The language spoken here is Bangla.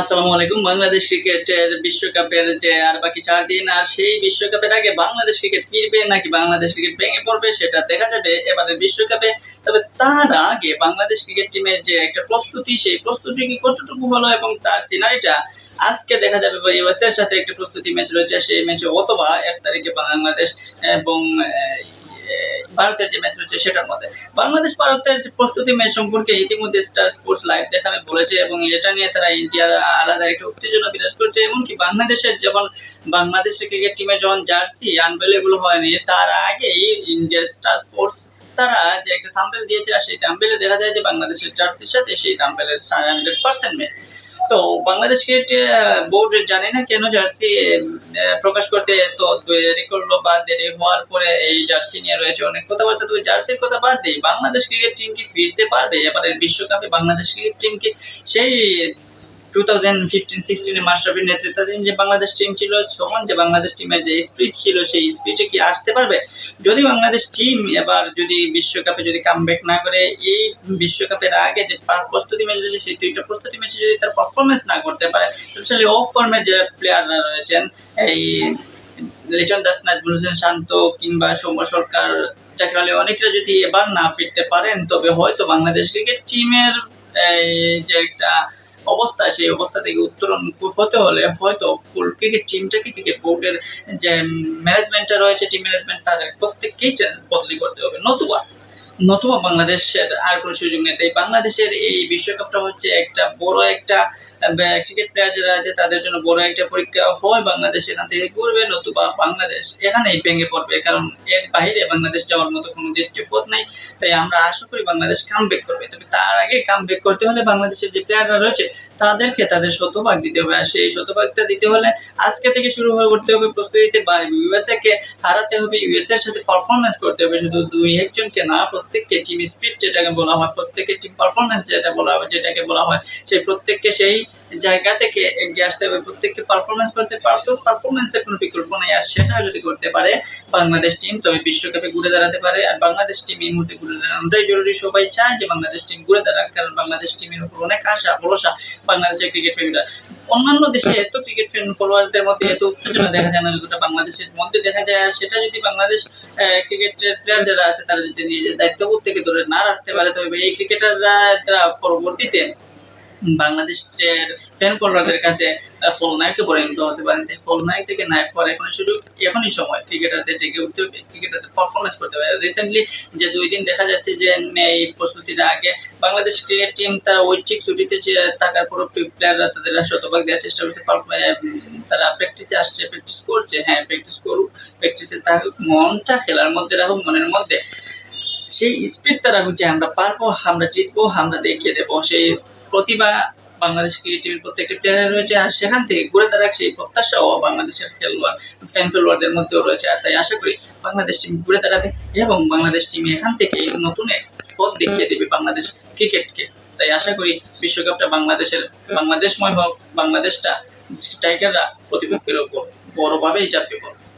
আসসালামু আলাইকুম। বাংলাদেশ ক্রিকেটের বিশ্বকাপের যে আর বাকি চার দিন, আর সেই বিশ্বকাপের আগে বাংলাদেশ ক্রিকেট ফিরবে নাকি বাংলাদেশ ক্রিকেট ভেঙে পড়বে, সেটা দেখা যাবে এবারের বিশ্বকাপে। তবে তার আগে বাংলাদেশ ক্রিকেট টিমের যে একটা প্রস্তুতি, সেই প্রস্তুতি কি কতটুকু হলো এবং তার সিনারিটা আজকে দেখা যাবে ইউএস এর সাথে একটা প্রস্তুতি ম্যাচ রয়েছে, সেই ম্যাচে অথবা এক তারিখে বাংলাদেশ এবং ভারতের যে ম্যাচ রয়েছে সেটার মধ্যে। বাংলাদেশ ভারতের যে প্রস্তুতি ম্যাচ সম্পর্কে ইতিমধ্যে স্টার স্পোর্টস লাইভ দেখাবে বলেছে এবং এটা নিয়ে তারা ইন্ডিয়ার আলাদা একটা উত্তেজনা বিরাজ করছে। এমনকি বাংলাদেশের যখন বাংলাদেশের ক্রিকেট টিমে যখন জার্সি আনভেলেবল হয়নি, তার আগেই ইন্ডিয়ার স্টার স্পোর্টস তারা যে একটা থাম্বেল দিয়েছে আর সেই থাম্বেলে দেখা যায় যে বাংলাদেশের জার্সির সাথে সেই থাম্বেলের হান্ড্রেড পার্সেন্ট মেল তো বাংলাদেশ ক্রিকেট বোর্ড জানে না কেন জার্সি প্রকাশ করতে তো দেরি করল বা দেরি হওয়ার পরে এই জার্সি নিয়ে রয়েছে অনেক কথাবার্তা। তো জার্সির কথা বাদ দিই বাংলাদেশ ক্রিকেট টিম কি ফিরতে পারবে? এবারের বিশ্বকাপে বাংলাদেশ ক্রিকেট টিম কি সেই টু থাউজেন্ড ফিফটিন সিক্সটিনে মাশরাফির নেতৃত্বাধীন যে বাংলাদেশ টিম ছিল তখন যে বাংলাদেশ টিমের যে স্পিরিট ছিল, সেই স্পিরিটে কি আসতে পারবে? যদি বাংলাদেশ টিম এবার যদি বিশ্বকাপে যদি কামব্যাক না করে, এই বিশ্বকাপের আগে যে প্রস্তুতি ম্যাচ রয়েছে, সেই দুইটা প্রস্তুতি ম্যাচে যদি তার পারফরমেন্স না করতে পারে স্পেশালি অফ ফর্মে যে প্লেয়াররা রয়েছেন, এই লিটন দাস নাজমুল হোসেন শান্ত কিংবা সৌম্য সরকার, জাকির আলী, অনেকরা যদি এবার না ফিরতে পারেন, তবে হয়তো বাংলাদেশ ক্রিকেট টিমের যে একটা অবস্থা, সেই অবস্থা থেকে উত্তরণ হতে হলে হয়তো ক্রিকেট টিমটাকে ক্রিকেট বোর্ডের যে ম্যানেজমেন্টটা রয়েছে টিম ম্যানেজমেন্ট তাদের প্রত্যেককেই বদলি করতে হবে। নতুবা নতুবা বাংলাদেশের আর কোনো সুযোগ নেই। তাই বাংলাদেশের এই বিশ্বকাপটা হচ্ছে একটা বড় একটা ক্রিকেট প্লেয়ার যারা আছে, তাদের জন্য বড় একটা পরীক্ষা হয় বাংলাদেশ এখান থেকে ঘুরবে নতুবা বাংলাদেশ। এখানেই ভেঙে পড়বে, কারণ এর বাইরে বাংলাদেশ যাওয়ার মতো কোনো দ্বিতীয় পথ নাই। তাই আমরা আশা করি বাংলাদেশ কাম করবে। তবে তার আগে কাম করতে হলে বাংলাদেশের যে প্লেয়াররা রয়েছে, তাদেরকে তাদের শতভাগ দিতে হবে। আর সেই শতভাগটা দিতে হলে আজকে থেকে শুরু হয়ে করতে হবে প্রস্তুতিতে বা ইউএসএ কে হারাতে হবে। ইউএসএ এর সাথে পারফরমেন্স করতে হবে। শুধু দুই একজনকে না, প্রত্যেককে টিম স্পিড যেটাকে বলা হয়, প্রত্যেকের টিম পারফরমেন্স যেটা বলা হয় যেটাকে বলা হয়, সেই প্রত্যেককে সেই জায়গা থেকে এগিয়ে আসতে হবে। প্রত্যেককে পারফরমেন্স করতে পারতো পারফরমেন্সের কোনো বিকল্প নেই। আর সেটা যদি করতে পারে, বাংলাদেশ টিম তবে বিশ্বকাপে ঘুরে দাঁড়াতে পারে। আর বাংলাদেশ টিম এই মুহূর্তে ঘুরে জরুরি। সবাই চায় যে বাংলাদেশ টিম ঘুরে দাঁড়াক, কারণ বাংলাদেশ টিমের উপর অনেক আশা, ভরসা বাংলাদেশের ক্রিকেট প্রেমীরা অন্যান্য দেশে এত ক্রিকেট ফ্যান ফলোয়ারদের মধ্যে এত উত্তেজনা দেখা যায় না, যতটা বাংলাদেশের মধ্যে দেখা যায়। সেটা যদি বাংলাদেশ ক্রিকেটের প্লেয়ার যারা আছে, তারা যদি নিজের দায়িত্ববোধ থেকে ধরে না রাখতে পারে, তবে এই ক্রিকেটাররা পরবর্তীতে বাংলাদেশের ফ্যান ফলোয়ারদের কাছে খলনায়কে পরিণত হতে পারেন তাই খলনায়ক থেকে নায়ক হওয়ার এখনই সুযোগ এখনই সময়। ক্রিকেটারদের জেগে উঠতে হবে, ক্রিকেটারদের পারফরমেন্স করতে হবে। রিসেন্টলি যে দুই দিন দেখা যাচ্ছে যে এই প্রস্তুতির আগে বাংলাদেশ ক্রিকেট টিম তারা ঐচ্ছিক ছুটিতে থাকার পরও প্লেয়াররা তাদের শতভাগ দেওয়ার চেষ্টা করছে। তারা প্র্যাকটিসে আসছে প্র্যাকটিস করছে। হ্যাঁ প্র্যাকটিস করুক প্র্যাকটিসে থাকুক, মনটা খেলার মধ্যে রাখুক, মনের মধ্যে। সেই স্পিড তারা হচ্ছে, আমরা পারব, আমরা জিতবো, আমরা দেখিয়ে দেবো। সেই প্রতিভা বাংলাদেশ ক্রিকেট টিমের প্রত্যেকটা প্লেয়ার রয়েছে। আর সেখান থেকে ঘুরে দাঁড়াক সেই প্রত্যাশাও বাংলাদেশের খেলোয়াড় ফ্যান খেলোয়াড়দের মধ্যেও রয়েছে। আর তাই আশা করি বাংলাদেশ টিম ঘুরে দাঁড়াবে এবং বাংলাদেশ টিম এখান থেকে নতুন এক পথ দেখিয়ে দেবে বাংলাদেশ ক্রিকেটকে। তাই আশা করি বিশ্বকাপটা বাংলাদেশের, বাংলাদেশময় হোক, বাংলাদেশটা টাইগাররা প্রতিপক্ষের ওপর বড়ভাবেই চাপবে পড়বে।